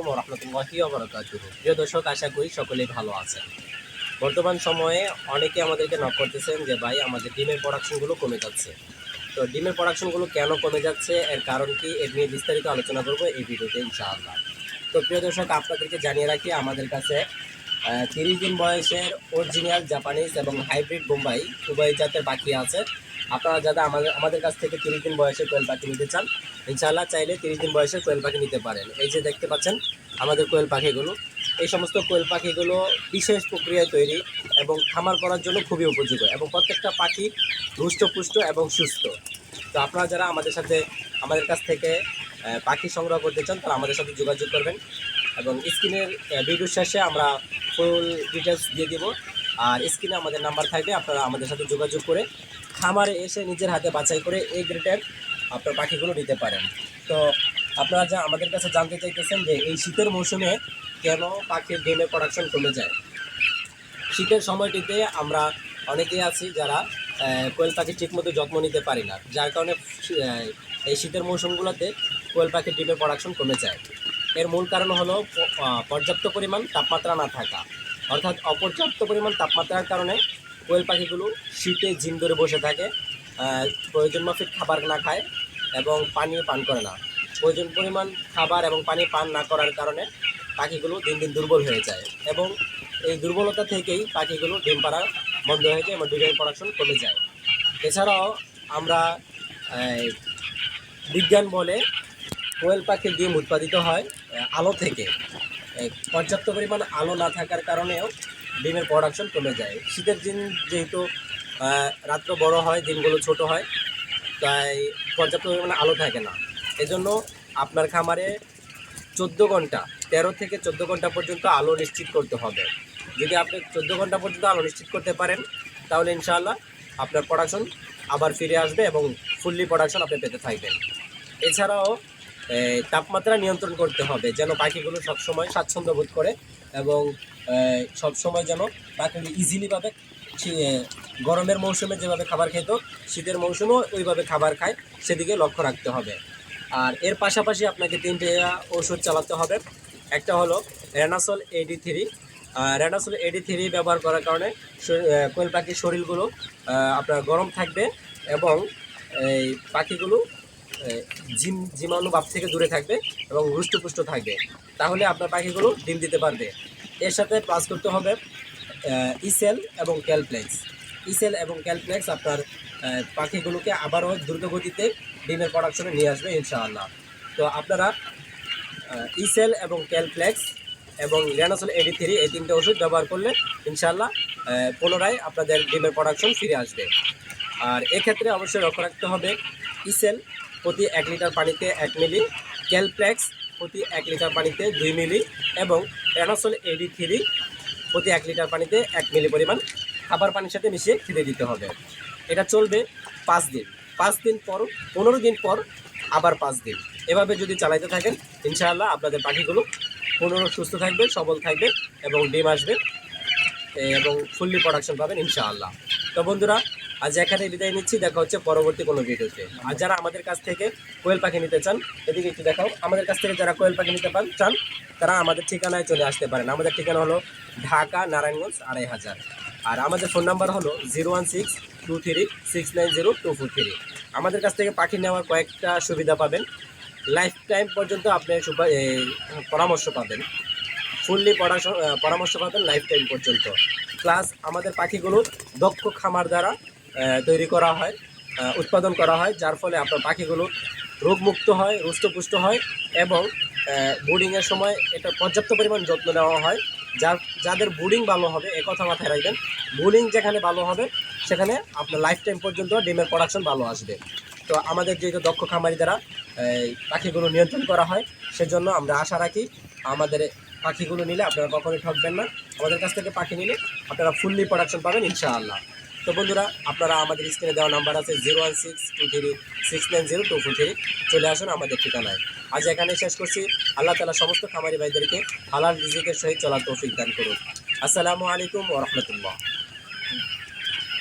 আলাইকুম রহমতুল্লাহি ওবরাকাতুহু প্রিয় দর্শক, আশা করি সকলেই ভালো আছেন। বর্তমান সময়ে অনেকে আমাদেরকে নক করতেছেন যে, ভাই, আমাদের ডিমের প্রোডাকশনগুলো কমে যাচ্ছে। তো ডিমের প্রোডাকশনগুলো কেন কমে যাচ্ছে? এর কারণ কি? এর নিয়ে বিস্তারিত আলোচনা করব এই ভিডিওতে, ইনশাআল্লাহ। তো প্রিয় দর্শক, আপনাদেরকে জানিয়ে রাখি, আমাদের কাছে তিরিশ দিন বয়সের অরিজিনাল জাপানিজ এবং হাইব্রিড বোম্বাই উভয় জাতের পাখি আছে। আপনারা যারা আমাদের আমাদের কাছ থেকে তিরিশ দিন বয়সে কোয়েল পাখি নিতে চান, ইনশাআল্লাহ চাইলে তিরিশ দিন বয়সে কোয়েল পাখি নিতে পারেন। এই যে দেখতে পাচ্ছেন আমাদের কোয়েল পাখিগুলো, এই সমস্ত কোয়েল পাখিগুলো বিশেষ প্রক্রিয়ায় তৈরি এবং খামার করার জন্য খুবই উপযোগী এবং প্রত্যেকটা পাখি রুষ্টপুষ্ট এবং সুস্থ। তো আপনারা যারা আমাদের সাথে, আমাদের কাছ থেকে পাখি সংগ্রহ করতে চান, তারা আমাদের সাথে যোগাযোগ করবেন এবং স্ক্রিনের ভিডিও শেষে আমরা ফুল ডিটেলস দিয়ে দিব। আর স্ক্রিনে আমাদের নাম্বার থাকবে, আপনারা আমাদের সাথে যোগাযোগ করে খামারে এসে নিজের হাতে বাছাই করে এই গ্রেডের আপনার পাখিগুলো নিতে পারেন। তো আপনারা যা আমাদের কাছে জানতে চাইতেছেন যে এই শীতের মৌসুমে কেন পাখির ডিমের প্রোডাকশন কমে যায়? শীতের সময়টিতে আমরা অনেকেই আছি যারা কোয়েল পাখি ঠিকমতো যত্ন নিতে পারি না, যার কারণে এই শীতের মৌসুমগুলোতে কোয়েল পাখির ডিমের প্রোডাকশন কমে যায়। এর মূল কারণ হলো পর্যাপ্ত পরিমাণ তাপমাত্রা না থাকা। অর্থাৎ অপর্যাপ্ত পরিমাণ তাপমাত্রার কারণে কোয়েল পাখিগুলো শীতে জিম ধরে বসে থাকে প্রয়োজন মাফিক খাবার না খায় এবং পানি পান করে না। প্রয়োজন পরিমাণ খাবার এবং পানি পান না করার কারণে পাখিগুলো দিন দিন দুর্বল হয়ে যায় এবং এই দুর্বলতা থেকেই পাখিগুলো ডিম পাড়া বন্ধ হয়ে যায় এবং ডিমের প্রোডাকশন কমে যায়। এছাড়াও আমরা বিজ্ঞান বলে কোয়েল পাখির ডিম উৎপাদিত হয়, আলো থেকে। পর্যাপ্ত পরিমাণ আলো না থাকার কারণেও ডিমের প্রোডাকশন কমে যায়। শীতের দিন যেহেতু রাত্র বড় হয় দিনগুলো ছোট হয়, তাই পর্যাপ্ত পরিমাণে আলো থাকে না। এজন্য আপনার খামারে চোদ্দ ঘণ্টা, তেরো থেকে চোদ্দ ঘণ্টা পর্যন্ত আলো নিশ্চিত করতে হবে। যদি আপনি চোদ্দ ঘণ্টা পর্যন্ত আলো নিশ্চিত করতে পারেন, তাহলে ইনশাআল্লাহ আপনার প্রোডাকশন আবার ফিরে আসবে এবং ফুললি প্রোডাকশন আপনি পেতে থাকবেন। এছাড়াও তাপমাত্রা নিয়ন্ত্রণ করতে হবে, যেন পাখিগুলো সবসময় স্বাচ্ছন্দ্য বোধ করে। এবং সবসময় যেন পাখিগুলো ইজিলিভাবে গরমের মৌসুমে যেভাবে খাবার খেত শীতের মৌসুমেও ওইভাবে খাবার খায় সেদিকে লক্ষ্য রাখতে হবে। আর এর পাশাপাশি আপনাকে তিনটে ওষুধ চালাতে হবে। একটা হলো রেনাসল এডি থ্রি রেনাসল এডি থ্রি ব্যবহার করার কারণে কোয়েল পাখির শরীরগুলো আপনার গরম থাকবে এবং এই পাখিগুলো জিম জীবাণু ভাব থেকে দূরে থাকবে এবং হৃষ্টপুষ্ট থাকবে। তাহলে আপনার পাখিগুলো ডিম দিতে পারবে। এর সাথে প্লাস করতে হবে ইসেল এবং ক্যালপ্লেক্স ইসেল এবং ক্যালপ্লেক্স আপনার পাখিগুলোকে আবারও দ্রুত গতিতে ডিমের প্রোডাকশনে নিয়ে আসবে ইনশাআল্লাহ। তো আপনারা ইসেল এবং ক্যালপ্লেক্স এবং রেনাসল এডি থ্রি এই তিনটে ওষুধ ব্যবহার করলে ইনশাআল্লাহ পুনরায় আপনাদের ডিমের প্রোডাকশন ফিরে আসবে। আর এক্ষেত্রে অবশ্যই লক্ষ্য রাখতে হবে ইসেল প্রতি এক লিটার পানিতে এক মিলি ক্যালপ্লেক্স প্রতি এক লিটার পানিতে দুই মিলি এবং রেনাসল এডি থ্রি প্রতি এক লিটার পানিতে এক মিলি পরিমাণ খাবার পানির সাথে মিশিয়ে খেতে দিতে হবে। এটা চলবে পাঁচ দিন। পাঁচ দিন পর, পনেরো দিন পর, আবার পাঁচ দিন। এভাবে যদি চালাইতে থাকেন, ইনশাআল্লাহ আপনাদের পাখিগুলো পনেরো সুস্থ থাকবে, সবল থাকবে এবং ডিম আসবে এবং ফুললি প্রোডাকশন পাবেন ইনশাআল্লাহ। তো বন্ধুরা আজ এখানে বিদায় নিচ্ছি, দেখা হচ্ছে পরবর্তী কোনো ভিডিওতে। আর যারা আমাদের কাছ থেকে কোয়েল পাখি নিতে চান, এদিকে একটু দেখাও। আমাদের কাছ থেকে যারা কোয়েল পাখি নিতে পান, চান, তারা আমাদের ঠিকানায় চলে আসতে পারেন। আমাদের ঠিকানা হলো ঢাকা, নারায়ণগঞ্জ, আড়াই হাজার। আর আমাদের ফোন নাম্বার হলো zero one six two three six nine zero two four three. আমাদের কাছ থেকে পাখি নেওয়ার কয়েকটা সুবিধা পাবেন। লাইফ টাইম পর্যন্ত আপনি পরামর্শ পাবেন। ফুললি পরামর্শ পাবেন লাইফ টাইম পর্যন্ত। প্লাস আমাদের পাখিগুলো দক্ষ খামার দ্বারা তৈরি করা হয় উৎপাদন করা হয়, যার ফলে আপনার পাখিগুলো রোগমুক্ত হয়, রুষ্টপুষ্ট হয় এবং বোর্ডিংয়ের সময় এটা পর্যাপ্ত পরিমাণ যত্ন নেওয়া হয়। যার, যাদের বোর্ডিং ভালো হবে, এ কথা মাথায় রাখবেন বোর্ডিং যেখানে ভালো হবে, সেখানে আপনার লাইফ টাইম পর্যন্ত ডিমের প্রোডাকশন ভালো আসবে। তো আমাদের যেহেতু দক্ষ খামারি দ্বারা পাখিগুলো নিয়ন্ত্রণ করা হয়, সেজন্য আমরা আশা রাখি আমাদের পাখিগুলো নিলে আপনারা কখনোই ঠকবেন না। আমাদের কাছ থেকে পাখি নিলে আপনারা ফুললি প্রোডাকশন পাবেন, ইনশাআল্লাহ। তো বন্ধুরা, আপনারা আমাদের স্ক্রিনে দেওয়া নাম্বার আছে zero one six two three six nine zero two four three. চলে আসুন আমাদের ঠিকানায়। আজ এখানে শেষ করছি। আল্লাহ তালা সমস্ত খামারি ভাইদেরকে হালাল রিজিকের সহিত চলার তৌফিক দান করুন আসসালামু আলাইকুম ওরহমতুল্লাহ